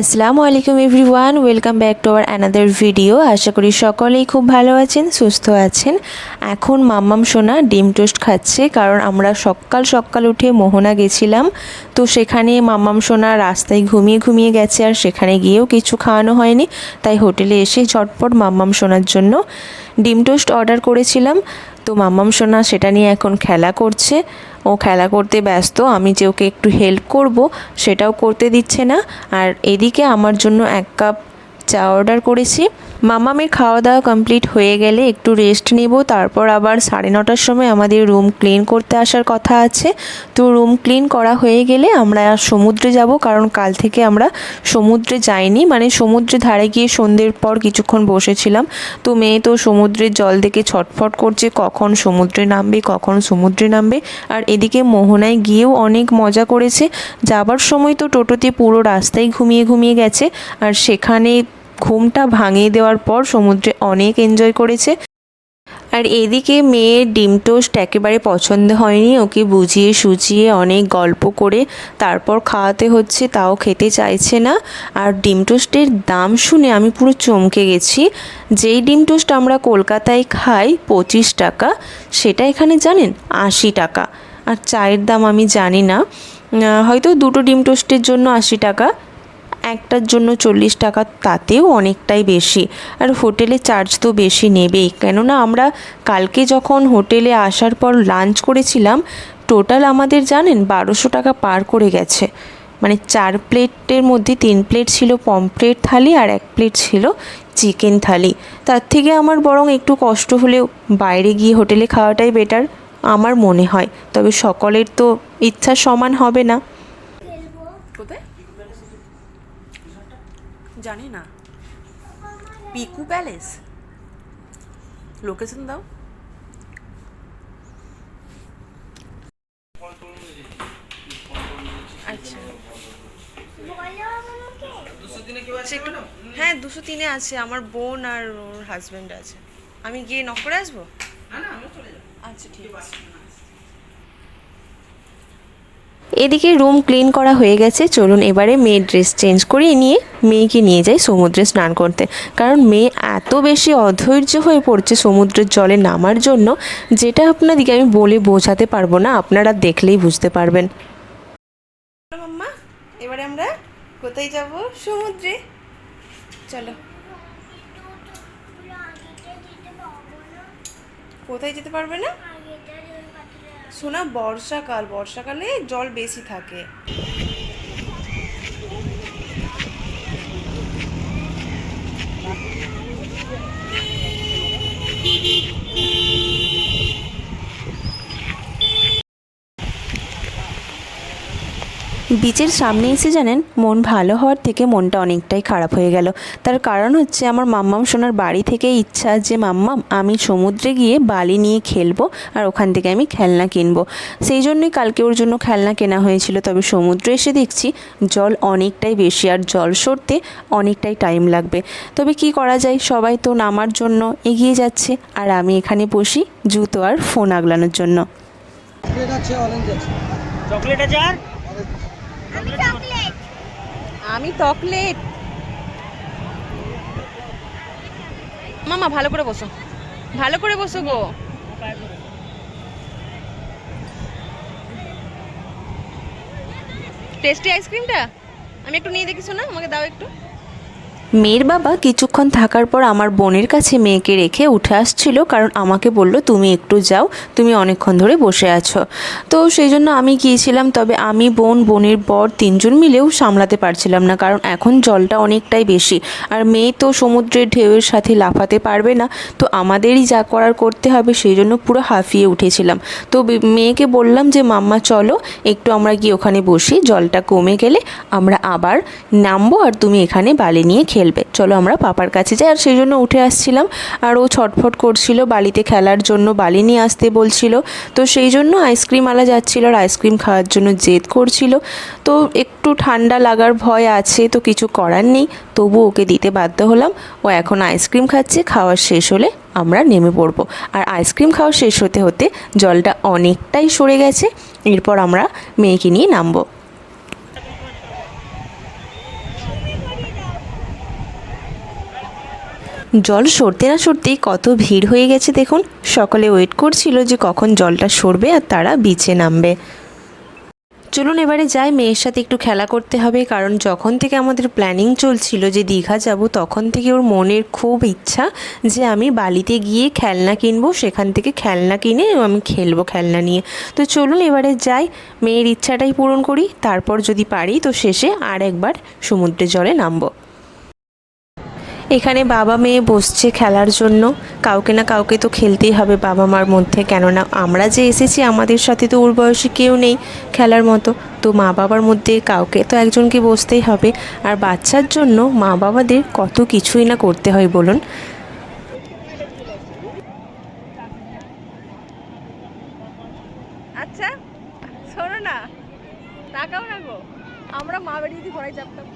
আসসালামু আলাইকুম everyone, welcome back to our another video. আশা করি সকলেই খুব ভালো আছেন, সুস্থ আছেন। এখন মাম্মাম সোনা ডিম টোস্ট খাচ্ছে, কারণ আমরা সকাল সকাল উঠে মোহনা গেছিলাম। তো সেখানে মাম্মাম সোনা রাস্তায় ঘুমিয়ে ঘুমিয়ে গেছে, আর সেখানে গিয়েও কিছু খাওয়ানো হয়নি। তাই হোটেলে এসে ঝটপট মাম্মাম সোনার জন্য ডিম টোস্ট অর্ডার করেছিলাম। তো মাম্মাম সোনা সেটা নিয়ে এখন খেলা করছে। ও খেলা করতে ব্যস্ত, আমি যে ওকে একটু হেল্প করব, সেটাও করতে দিচ্ছে না। আর এদিকে আমার জন্য এক কাপ চা অর্ডার করেছি। মামামের খাওয়া দাওয়া কমপ্লিট হয়ে গেলে একটু রেস্ট নেব, তারপর আবার সাড়ে নটার সময় আমাদের রুম ক্লিন করতে আসার কথা আছে। তো রুম ক্লিন করা হয়ে গেলে আমরা সমুদ্রে যাব, কারণ কাল থেকে আমরা সমুদ্রে যাইনি। মানে সমুদ্রে ধারে গিয়ে সন্ধ্যের পর কিছুক্ষণ বসেছিলাম। তো মেয়ে তো সমুদ্রের জল দেখে ছটফট করছে, কখন সমুদ্রে নামবে, কখন সমুদ্রে নামবে। আর এদিকে মোহনায় গিয়েও অনেক মজা করেছে। যাবার সময় তো টোটোতে পুরো রাস্তায় ঘুমিয়ে ঘুমিয়ে গেছে। আর সেখানে ঘুমটা ভাঙিয়ে দেওয়ার পর সমুদ্রে অনেক এনজয় করেছে। আর এদিকে মেয়ের ডিম টোস্ট একেবারে পছন্দ হয়নি, ওকে বুঝিয়ে সুজিয়ে অনেক গল্প করে তারপর খাওয়াতে হচ্ছে, তাও খেতে চাইছে না। আর ডিম টোস্টের দাম শুনে আমি পুরো চমকে গেছি। যেই ডিম টোস্ট আমরা কলকাতায় খাই পঁচিশ টাকা, সেটা এখানে জানেন আশি টাকা। আর চায়ের দাম আমি জানি না। হয়তো দুটো ডিম টোস্টের জন্য আশি টাকা। একটার জন্য চল্লিশ টাকা তাতেও অনেকটাই বেশি। আর হোটেলে চার্জ তো বেশি নেবেই। কেননা আমরা কালকে যখন হোটেলে আসার পর লাঞ্চ করেছিলাম টোটাল আমাদের জানেন বারোশো টাকা পার করে গেছে। মানে চার প্লেটের মধ্যে তিন প্লেট ছিল পমপ্লেট থালি আর এক প্লেট ছিল চিকেন থালি। তার থেকে আমার বরং একটু কষ্ট হলেও বাইরে গিয়ে হোটেলে খাওয়াটাই বেটার আমার মনে হয়। তবে সকলের তো ইচ্ছা সমান হবে না কোথায় জানি না। পিকু প্যালেস? লোকেশন দাও। আচ্ছা। হ্যাঁ দুশো তিনে আছে। আমার বোন আর ওর হাজব্যান্ড আছে। আমি গিয়ে নক করে আসব? আচ্ছা ঠিক আছে। এদিকে রুম ক্লিন করা হয়ে গেছে। চলুন এবারে মেয়ের ড্রেস চেঞ্জ করিয়ে নিয়ে মেয়েকে নিয়ে যাই সমুদ্রে স্নান করতে। কারণ মেয়ে এত বেশি অধৈর্য হয়ে পড়ছে সমুদ্রের জলে নামার জন্য, যেটা আপনাদেরকে আমি বলে বোঝাতে পারব না, আপনারা দেখলেই বুঝতে পারবেন। এবারে আমরা কোথায় যাব? সমুদ্রে। চলো। কোথায় যেতে পারবে না? শোনা বর্ষাকাল বর্ষাকালে জল বেশি থাকে। বিচের সামনে এসে জানেন মন ভালো হওয়ার থেকে মনটা অনেকটাই খারাপ হয়ে গেল। তার কারণ হচ্ছে আমার মাম্মাম সোনার বাড়ি থেকে ইচ্ছা যে মাম্মাম আমি সমুদ্রে গিয়ে বালি নিয়ে খেলব আর ওখান থেকে আমি খেলনা কিনবো। সেই জন্যই কালকে ওর জন্য খেলনা কেনা হয়েছিল। তবে সমুদ্রে এসে দেখছি জল অনেকটাই বেশি আর জল সরতে অনেকটাই টাইম লাগবে। তবে কি করা যায়? সবাই তো নামার জন্য এগিয়ে যাচ্ছে আর আমি এখানে বসি জুতো আর ফোন আগলানোর জন্য। চকলেট আছে চকলেট আছে আর? আমি চকলেট। মামা, ভালো করে বসো। ভালো করে বসো গো। টেস্টি আইসক্রিমটা আমি একটু নিয়ে দেখি, শোনা, আমাকে দাও একটু। মেয়ের বাবা কিছুক্ষণ থাকার পর আমার বোনের কাছে মেয়েকে রেখে উঠে আসছিল কারণ আমাকে বলল, তুমি একটু যাও, তুমি অনেকক্ষণ ধরে বসে আছো। তো সেই জন্য আমি গিয়েছিলাম, তবে আমি বোন, বোনের বর তিনজন মিলেও সামলাতে পারছিলাম না, কারণ এখন জলটা অনেকটাই বেশি। আর মেয়ে তো সমুদ্রের ঢেউয়ের সাথে লাফাতে পারবে না, তো আমাদেরই যা করার করতে হবে সেই জন্য পুরো হাঁফিয়ে উঠেছিলাম। তো মেয়েকে বললাম যে, মাম্মা, চলো, একটু আমরা গিয়ে ওখানে বসি, জলটা কমে গেলে আমরা আবার নামবো আর তুমি এখানে বালি নিয়ে খেলবে। চলো আমরা পাপার কাছে যাই। আর সেই জন্য উঠে আসছিলাম। আর ও ছটফট করছিল বালিতে খেলার জন্য, বালি নিয়ে আসতে বলছিল। তো সেই জন্য আইসক্রিম আলা যাচ্ছিল আর আইসক্রিম খাওয়ার জন্য জেদ করছিল। তো একটু ঠান্ডা লাগার ভয় আছে, তো কিছু করার নেই। তবু ওকে দিতে বাধ্য হলাম। ও এখন আইসক্রিম খাচ্ছে, খাওয়া শেষ হলে আমরা নেমে পড়ব। আর আইসক্রিম খাওয়া শেষ হতে হতে জলটা অনেকটাই সরে গেছে। এরপর আমরা মেয়েকে নিয়ে নামবো। জল সরতে না সরতেই কত ভিড় হয়ে গেছে দেখুন। সকলে ওয়েট করছিল যে কখন জলটা সরবে আর তারা বিচে নামবে। চলুন এবারে যাই, মেয়ের সাথে একটু খেলা করতে হবে, কারণ যখন থেকে আমাদের প্ল্যানিং চলছিল যে দীঘা যাব, তখন থেকে ওর মনের খুব ইচ্ছা যে আমি বালিতে গিয়ে খেলনা কিনবো, সেখান থেকে খেলনা কিনে আমি খেলব খেলনা নিয়ে। তো চলুন এবারে যাই, মেয়ের ইচ্ছাটাই পূরণ করি, তারপর যদি পারি তো শেষে আর একবার সমুদ্রের জলে নামবো। এখানে বাবা মেয়ে বসছে খেলার জন্য। কাউকে না কাউকে তো খেলতেই হবে বাবা মার মধ্যে, কেননা আমরা যে এসেছি আমাদের সাথে তো ওর বয়সে কেউ নেই খেলার মতো। তো মা বাবার মধ্যে কাউকে তো একজনকে বসতেই হবে। আর বাচ্চার জন্য মা বাবাদের কত কিছুই না করতে হয় বলুন আচ্ছা শোনো না তাকাও না গো আমরা মা বাড়ি যদি ঘোড়ায় চাপতাম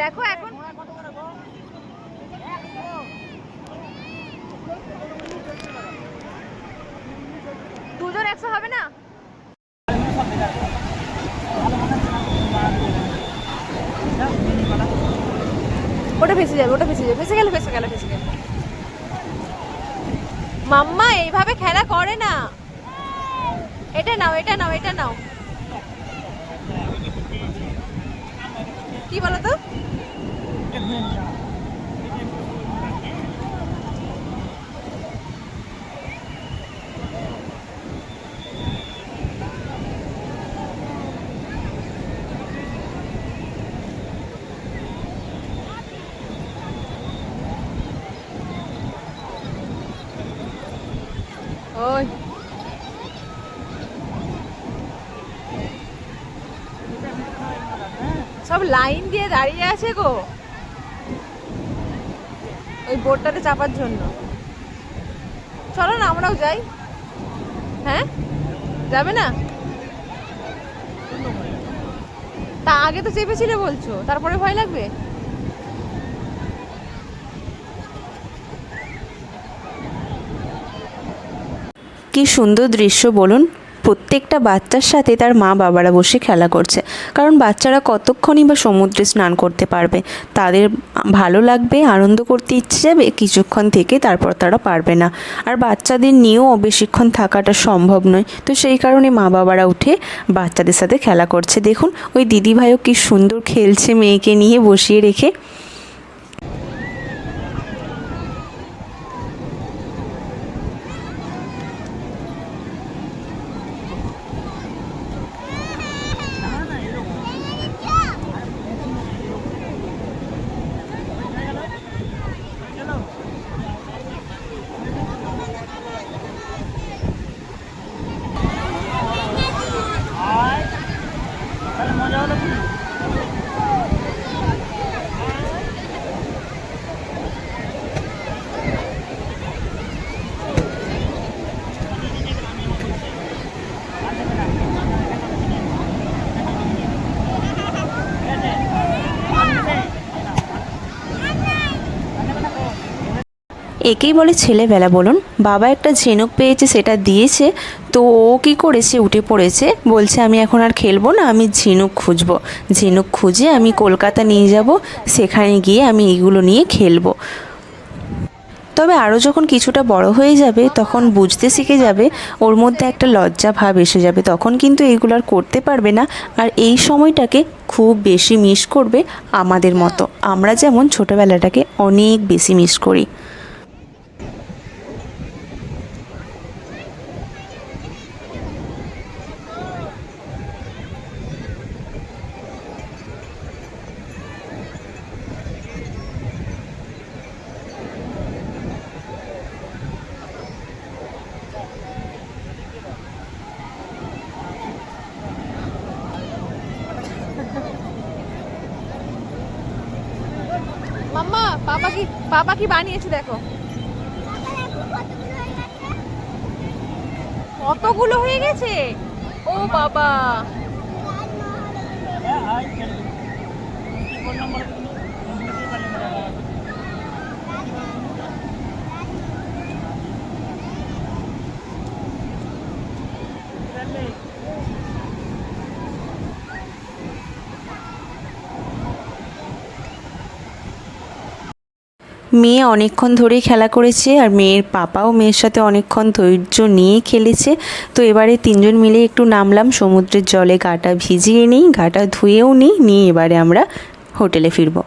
দেখো এখন দুজন একশো হবে না? ওটা ভেসে যাবে, ওটা ভেসে যাবে, ভেসে গেলে ভেসে গেলে ভেসে গেলে। মাম্মা, এইভাবে খেলা করে না। এটা নাও এটা নাও এটা নাও। কি বলো তো ওই সব লাইন দিয়ে দাঁড়িয়ে আছে গো। ওই বোটটাতে চাপার জন্য। চলো না, আমরাও যাই। হ্যাঁ? যাবে না? তা আগে তো চেপেছিলে বলছো, তারপরে ভয় লাগবে? কি সুন্দর দৃশ্য, বলুন। প্রত্যেকটা বাচ্চার সাথে তার মা বাবারা বসে খেলা করছে। কারণ বাচ্চারা কতক্ষণই বা সমুদ্রে স্নান করতে পারবে? তাদের ভালো লাগবে, আনন্দ করতে ইচ্ছে যাবে, কিছুক্ষণ থেকে তারপর তারা পারবে না। আর বাচ্চাদের নিয়েও বেশিক্ষণ থাকাটা সম্ভব নয়। তো সেই কারণে মা বাবারা উঠে বাচ্চাদের সাথে খেলা করছে। দেখুন, ওই দিদিভাইও কি সুন্দর খেলছে মেয়েকে নিয়ে বসিয়ে রেখে। একেই বলে ছেলেবেলা, বলুন। বাবা একটা ঝিনুক পেয়েছে, সেটা দিয়েছে। তো ও কী করেছে? উঠে পড়েছে। বলছে, আমি এখন আর খেলব না, আমি ঝিনুক খুঁজবো। ঝিনুক খুঁজে আমি কলকাতা নিয়ে যাব, সেখানে গিয়ে আমি এগুলো নিয়ে খেলব। তবে আরও যখন কিছুটা বড় হয়ে যাবে, তখন বুঝতে শিখে যাবে, ওর মধ্যে একটা লজ্জা ভাব এসে যাবে। তখন কিন্তু এইগুলো আর করতে পারবে না, আর এই সময়টাকে খুব বেশি মিস করবে আমাদের মতো। আমরা যেমন ছোটোবেলাটাকে অনেক বেশি মিস করি মাম্মা কি পাপা কি বানিয়েছে দেখো। কতগুলো হয়ে গেছে? ও বাবা। মেয়ে অনেকক্ষণ ধরেই খেলা করেছে আর মেয়ের পাপাও মেয়ের সাথে অনেকক্ষণ ধৈর্য নিয়ে খেলেছে। তো এবারে তিনজন মিলে একটু নামলাম, সমুদ্রের জলে গাটা ভিজিয়ে নিই গাটা ধুয়েও নিই, নিয়ে এবারে আমরা হোটেলে ফিরবো।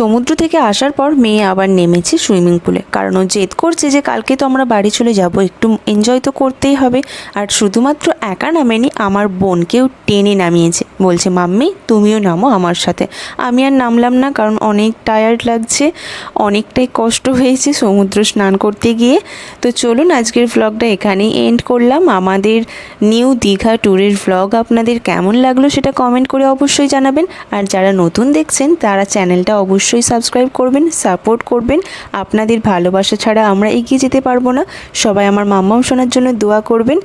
সমুদ্র থেকে আসার পর মেয়ে আবার নেমেছে সুইমিং পুলে। কারণ ও জেদ করছে যে কালকে তো আমরা বাড়ি চলে যাব, একটু এনজয় তো করতেই হবে। আর শুধুমাত্র একা নামেনি, আমার বোনকেও টেনে নামিয়েছে। বলছে, মাম্মি, তুমিও নামো আমার সাথে। আমি আর নামলাম না, কারণ অনেক টায়ার্ড লাগছে, অনেকটাই কষ্ট হয়েছে সমুদ্র স্নান করতে গিয়ে। তো চলুন, আজকের ভ্লগটা এখানেই এন্ড করলাম। আমাদের নিউ দীঘা ট্যুরের ভ্লগ আপনাদের কেমন লাগল সেটা কমেন্ট করে অবশ্যই জানাবেন। আর যারা নতুন দেখছেন, তারা চ্যানেলটা অবশ্যই সাবস্ক্রাইব করবেন, সাপোর্ট করবেন। আপনাদের ভালোবাসা ছাড়া আমরা এগিয়ে যেতে পারব না। সবাই আমার মাম্মাম শোনার জন্য দোয়া করবেন।